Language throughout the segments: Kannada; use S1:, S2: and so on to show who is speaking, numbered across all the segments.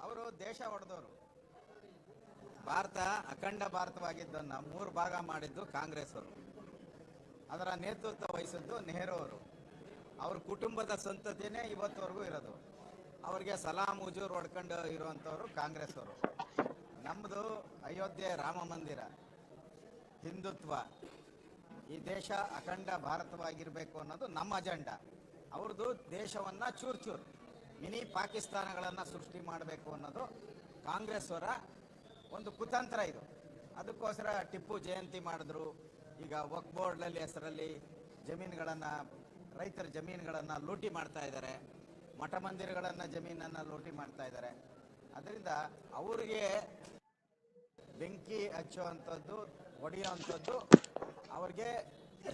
S1: ಅವರು ದೇಶ ಹೊಡೆದವರು. ಭಾರತ ಅಖಂಡ ಭಾರತವಾಗಿದ್ದನ್ನ ಮೂರು ಭಾಗ ಮಾಡಿದ್ದು ಕಾಂಗ್ರೆಸ್ ಅವರು ಅದರ ನೇತೃತ್ವ ವಹಿಸಿದ್ದು ನೆಹರು ಅವರು. ಅವ್ರ ಕುಟುಂಬದ ಸಂತತಿನೇ ಇವತ್ತವರೆಗೂ ಇರೋದು. ಅವ್ರಿಗೆ ಸಲಾಮ್ ಉಜೂರ್ ಹೊಡ್ಕೊಂಡು ಇರುವಂಥವ್ರು ಕಾಂಗ್ರೆಸ್ ಅವರು ನಮ್ಮದು ಅಯೋಧ್ಯೆ ರಾಮ ಮಂದಿರ. ಹಿಂದುತ್ವ. ಈ ದೇಶ ಅಖಂಡ ಭಾರತವಾಗಿರಬೇಕು ಅನ್ನೋದು ನಮ್ಮ ಅಜೆಂಡಾ. ಅವ್ರದ್ದು ದೇಶವನ್ನು ಚೂರು ಚೂರು ಮಿನಿ ಪಾಕಿಸ್ತಾನಗಳನ್ನು ಸೃಷ್ಟಿ ಮಾಡಬೇಕು ಅನ್ನೋದು ಕಾಂಗ್ರೆಸ್ ಅವರ ಒಂದು ಕುತಂತ್ರ ಇದು. ಅದಕ್ಕೋಸ್ಕರ ಟಿಪ್ಪು ಜಯಂತಿ ಮಾಡಿದ್ರು. ಈಗ ವಕ್ ಬೋರ್ಡ್ನಲ್ಲಿ ಹೆಸರಲ್ಲಿ ಜಮೀನುಗಳನ್ನು, ರೈತರ ಜಮೀನುಗಳನ್ನು ಲೂಟಿ ಮಾಡ್ತಾ ಇದ್ದಾರೆ. ಮಠ ಮಂದಿರಗಳನ್ನು ಜಮೀನನ್ನು ಲೂಟಿ ಮಾಡ್ತಾ ಇದ್ದಾರೆ. ಅದರಿಂದ ಅವರಿಗೆ ಬೆಂಕಿ ಹಚ್ಚುವಂಥದ್ದು ಹೊಡೆಯುವಂಥದ್ದು ಅವ್ರಿಗೆ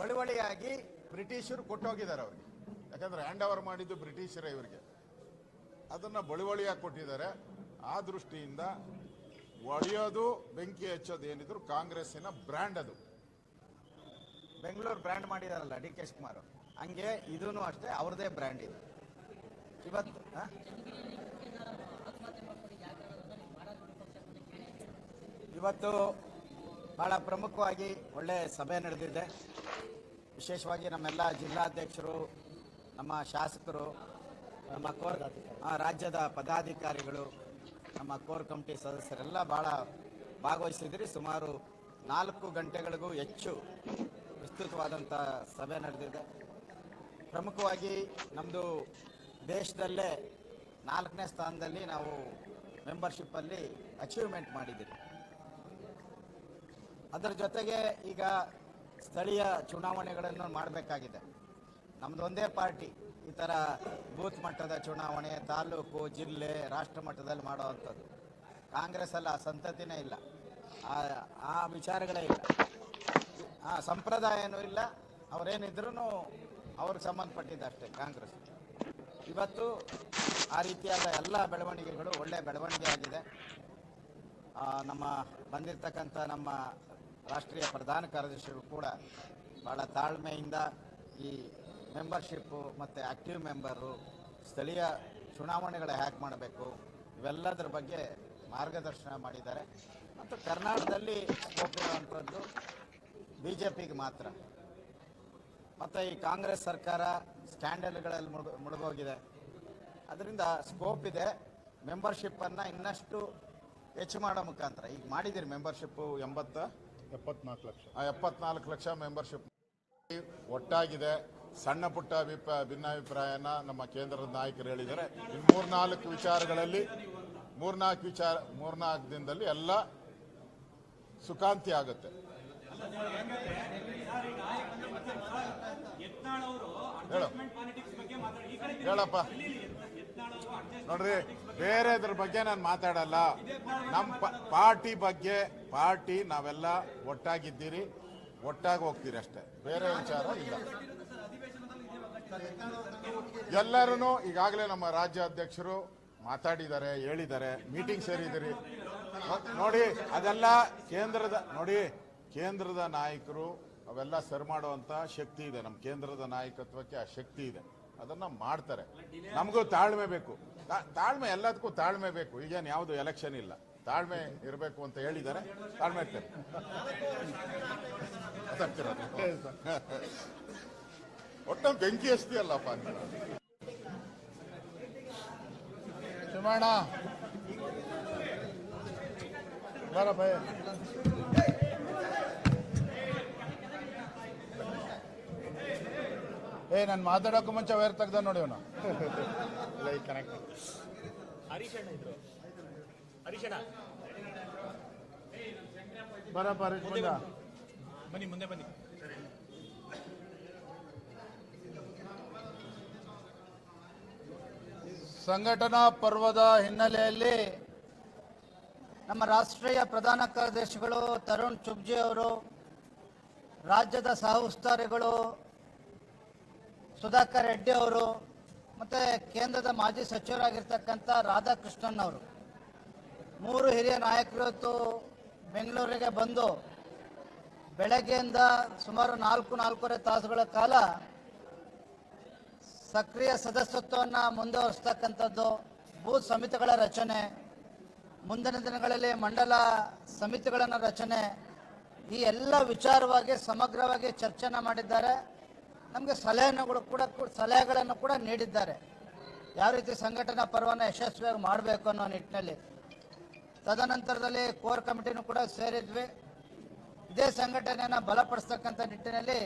S1: ಬಳುವಳಿಯಾಗಿ
S2: ಬ್ರಿಟಿಷರು ಕೊಟ್ಟೋಗಿದ್ದಾರೆ ಅವ್ರಿಗೆ. ಯಾಕಂದ್ರೆ ಹ್ಯಾಂಡ್ ಓವರ್ ಮಾಡಿದ್ದು ಬ್ರಿಟಿಷರೇ ಇವರಿಗೆ. ಅದನ್ನ ಬಳುವಳಿಯಾಗಿ ಕೊಟ್ಟಿದ್ದಾರೆ. ಆ ದೃಷ್ಟಿಯಿಂದ ಒಡೆಯೋದು ಬೆಂಕಿ ಹಚ್ಚೋದು ಏನಿದ್ರು ಕಾಂಗ್ರೆಸ್ಸಿನ ಬ್ರ್ಯಾಂಡ್ ಅದು.
S1: ಬೆಂಗಳೂರು ಬ್ರ್ಯಾಂಡ್ ಮಾಡಿದಾರಲ್ಲ ಡಿ ಕೆ ಶಿವಕುಮಾರ್ ಹಂಗೆ ಇದೂ ಅಷ್ಟೇ ಅವ್ರದೇ ಬ್ರ್ಯಾಂಡ್ ಇದು. ಇವತ್ತು? ಇವತ್ತು ಬಹಳ ಪ್ರಮುಖವಾಗಿ ಒಳ್ಳೆ ಸಭೆ ನಡೆದಿದೆ. ವಿಶೇಷವಾಗಿ ನಮ್ಮೆಲ್ಲ ಜಿಲ್ಲಾಧ್ಯಕ್ಷರು, ನಮ್ಮ ಶಾಸಕರು, ನಮ್ಮ ಕೋರ್ ರಾಜ್ಯದ ಪದಾಧಿಕಾರಿಗಳು, ನಮ್ಮ ಕೋರ್ ಕಮಿಟಿ ಸದಸ್ಯರೆಲ್ಲ ಭಾಳ ಭಾಗವಹಿಸಿದ್ರಿ. ಸುಮಾರು ನಾಲ್ಕು ಗಂಟೆಗಳಿಗೂ ಹೆಚ್ಚು ವಿಸ್ತೃತವಾದಂಥ ಸಭೆ ನಡೆದಿದೆ. ಪ್ರಮುಖವಾಗಿ ನಮ್ಮದು ದೇಶದಲ್ಲೇ ನಾಲ್ಕನೇ ಸ್ಥಾನದಲ್ಲಿ ನಾವು ಮೆಂಬರ್ಶಿಪ್ಪಲ್ಲಿ ಅಚೀವ್ಮೆಂಟ್ ಮಾಡಿದ್ದೀವಿ. ಅದರ ಜೊತೆಗೆ ಈಗ ಸ್ಥಳೀಯ ಚುನಾವಣೆಗಳನ್ನು ಮಾಡಬೇಕಾಗಿದೆ. ನಮ್ಮದೊಂದೇ ಪಾರ್ಟಿ, ಈ ಥರ ಬೂತ್ ಮಟ್ಟದ ಚುನಾವಣೆ, ತಾಲೂಕು, ಜಿಲ್ಲೆ, ರಾಷ್ಟ್ರ ಮಟ್ಟದಲ್ಲಿ ಮಾಡುವಂಥದ್ದು ಕಾಂಗ್ರೆಸ್ಸಲ್ಲಿ ಆ ಸಂತತಿನೇ ಇಲ್ಲ. ಆ ಆ ವಿಚಾರಗಳೇ ಇಲ್ಲ. ಆ ಸಂಪ್ರದಾಯನೂ ಇಲ್ಲ ಅವರೇನಿದ್ರೂ ಅವ್ರಿಗೆ ಸಂಬಂಧಪಟ್ಟಿದ್ದು ಅಷ್ಟೇ ಕಾಂಗ್ರೆಸ್. ಇವತ್ತು ಆ ರೀತಿಯಾದ ಎಲ್ಲ ಬೆಳವಣಿಗೆಗಳು ಒಳ್ಳೆಯ ಬೆಳವಣಿಗೆ ಆಗಿದೆ. ನಮ್ಮ ಬಂದಿರತಕ್ಕಂಥ ನಮ್ಮ ರಾಷ್ಟ್ರೀಯ ಪ್ರಧಾನ ಕಾರ್ಯದರ್ಶಿಗಳು ಕೂಡ ಭಾಳ ತಾಳ್ಮೆಯಿಂದ ಈ ಮೆಂಬರ್ಶಿಪ್ಪು ಮತ್ತು ಆ್ಯಕ್ಟಿವ್ ಮೆಂಬರು ಸ್ಥಳೀಯ ಚುನಾವಣೆಗಳ ಹ್ಯಾಕ್ ಮಾಡಬೇಕು. ಇವೆಲ್ಲದರ ಬಗ್ಗೆ ಮಾರ್ಗದರ್ಶನ ಮಾಡಿದ್ದಾರೆ. ಮತ್ತು ಕರ್ನಾಟಕದಲ್ಲಿ ಸ್ಕೋಪ್ ಇರುವಂಥದ್ದು ಬಿ ಜೆ ಪಿಗೆ ಮಾತ್ರ. ಮತ್ತು ಈ ಕಾಂಗ್ರೆಸ್ ಸರ್ಕಾರ ಸ್ಕ್ಯಾಂಡಲ್ಗಳಲ್ಲಿ ಮುಳುಗ, ಮುಳುಗೋಗಿದೆ. ಅದರಿಂದ ಸ್ಕೋಪ್ ಇದೆ. ಮೆಂಬರ್ಶಿಪ್ಪನ್ನು ಇನ್ನಷ್ಟು ಹೆಚ್ಚು ಮಾಡೋ ಮುಖಾಂತರ ಈಗ ಮಾಡಿದ್ದೀರಿ ಮೆಂಬರ್ಶಿಪ್ಪು
S2: ಎಂಬತ್ತ?
S3: ಎಪ್ಪತ್ನಾಲ್ಕು ಲಕ್ಷ.
S2: ಆ ಎಪ್ಪತ್ನಾಲ್ಕು ಲಕ್ಷ ಮೆಂಬರ್ಶಿಪ್ ಒಟ್ಟಾಗಿದೆ ಸಣ್ಣ ಪುಟ್ಟ ಅಭಿಪ್ರಾಯ ಭಿನ್ನಾಭಿಪ್ರಾಯನ ನಮ್ಮ ಕೇಂದ್ರದ ನಾಯಕರು ಹೇಳಿದ್ದಾರೆ. ಇನ್ನು ಮೂರ್ನಾಲ್ಕು ವಿಚಾರಗಳಲ್ಲಿ ಮೂರ್ನಾಲ್ಕು ವಿಚಾರ ಮೂರ್ನಾಲ್ಕು ದಿನದಲ್ಲಿ ಎಲ್ಲ ಸುಖಾಂತಿ ಆಗುತ್ತೆ. ಹೇಳು ಹೇಳಪ್ಪ. ನೋಡ್ರಿ ಬೇರೆದ್ರ ಬಗ್ಗೆ ನಾನು ಮಾತಾಡಲ್ಲ. ನಮ್ಮ ಪಾರ್ಟಿ ಬಗ್ಗೆ, ಪಾರ್ಟಿ ನಾವೆಲ್ಲ ಒಟ್ಟಾಗಿದ್ದೀರಿ, ಒಟ್ಟಾಗಿ ಹೋಗ್ತೀರಿ ಅಷ್ಟೇ. ಬೇರೆ ವಿಚಾರ ಇಲ್ಲ. ಎಲ್ಲರೂ ಈಗಾಗಲೇ ನಮ್ಮ ರಾಜ್ಯ ಅಧ್ಯಕ್ಷರು ಮಾತಾಡಿದ್ದಾರೆ, ಹೇಳಿದ್ದಾರೆ, ಮೀಟಿಂಗ್ ಸೇರಿದಿರಿ ನೋಡಿ, ಅದೆಲ್ಲ ಕೇಂದ್ರದ, ನೋಡಿ, ಕೇಂದ್ರದ ನಾಯಕರು ಅವೆಲ್ಲ ಸರ್ ಮಾಡುವಂಥ ಶಕ್ತಿ ಇದೆ. ನಮ್ಮ ಕೇಂದ್ರದ ನಾಯಕತ್ವಕ್ಕೆ ಆ ಶಕ್ತಿ ಇದೆ. ಅದನ್ನ ಮಾಡ್ತಾರೆ. ನಮಗೂ ತಾಳ್ಮೆ ಬೇಕು. ತಾಳ್ಮೆ ಎಲ್ಲದಕ್ಕೂ ತಾಳ್ಮೆ ಬೇಕು. ಈಗೇನು ಯಾವುದು ಎಲೆಕ್ಷನ್ ಇಲ್ಲ. ತಾಳ್ಮೆ ಇರಬೇಕು ಅಂತ ಹೇಳಿದ್ದಾರೆ. ತಾಳ್ಮೆ ಇರ್ತೇನೆ? ಒಟ್ಟು ಬೆಂಕಿ ಹಚ್ತೀಯಲ್ಲಪ್ಪ ಅಂತ
S3: ಶಿವಣ್ಣ ಬರ ಭಯ ಏ ನಾನು ಮಾತಾಡೋಕ್ಕೂ ಮುಂಚೆ ವೇರ್ ತೆಗ್ದ ನೋಡಿ ಅವನು. ಕನೆಕ್ಟ್ ಬರಪ್ಪ ಹರೀಶ್ ಮುಂದ
S4: ಬನ್ನಿ. ಮುಂದೆ ಬನ್ನಿ.
S3: ಸಂಘಟನಾ ಪರ್ವದ ಹಿನ್ನೆಲೆಯಲ್ಲಿ
S5: ನಮ್ಮ ರಾಷ್ಟ್ರೀಯ ಪ್ರಧಾನ ಕಾರ್ಯದರ್ಶಿಗಳು ತರುಣ್ ಚುಬ್ಜಿ ಅವರು ರಾಜ್ಯದ ಸಹ ಉಸ್ತುವಾರಿಗಳು ಸುಧಾಕರ್ ರೆಡ್ಡಿ ಅವರು ಮತ್ತು ಕೇಂದ್ರದ ಮಾಜಿ ಸಚಿವರಾಗಿರ್ತಕ್ಕಂಥ ರಾಧಾಕೃಷ್ಣನ್ ಅವರು. ಮೂರು ಹಿರಿಯ ನಾಯಕರು ಇವತ್ತು ಬೆಂಗಳೂರಿಗೆ ಬಂದು ಬೆಳಗ್ಗೆಯಿಂದ ಸುಮಾರು ನಾಲ್ಕು, ನಾಲ್ಕೂವರೆ ತಾಸುಗಳ ಕಾಲ ಸಕ್ರಿಯ ಸದಸ್ಯತ್ವವನ್ನು ಮುಂದುವರಿಸ್ತಕ್ಕಂಥದ್ದು ಬೂತ್ ಸಮಿತಿಗಳ ರಚನೆ, ಮುಂದಿನ ದಿನಗಳಲ್ಲಿ ಮಂಡಲ ಸಮಿತಿಗಳನ್ನು ರಚನೆ, ಈ ಎಲ್ಲ ವಿಚಾರವಾಗಿ ಸಮಗ್ರವಾಗಿ ಚರ್ಚೆನ ಮಾಡಿದ್ದಾರೆ. ನಮಗೆ ಸಲಹೆಗಳು ಕೂಡ ಸಲಹೆಗಳನ್ನು ಕೂಡ ನೀಡಿದ್ದಾರೆ. ಯಾವ ರೀತಿ ಸಂಘಟನಾ ಪರ್ವನ ಯಶಸ್ವಿಯಾಗಿ ಮಾಡಬೇಕು ಅನ್ನೋ ನಿಟ್ಟಿನಲ್ಲಿ. ತದನಂತರದಲ್ಲಿ ಕೋರ್ ಕಮಿಟಿನೂ ಕೂಡ ಸೇರಿದ್ವಿ. ಇದೇ ಸಂಘಟನೆಯನ್ನು ಬಲಪಡಿಸ್ತಕ್ಕಂಥ ನಿಟ್ಟಿನಲ್ಲಿ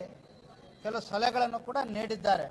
S5: ಕೆಲವು ಸಲಹೆಗಳನ್ನು ಕೂಡ ನೀಡಿದ್ದಾರೆ.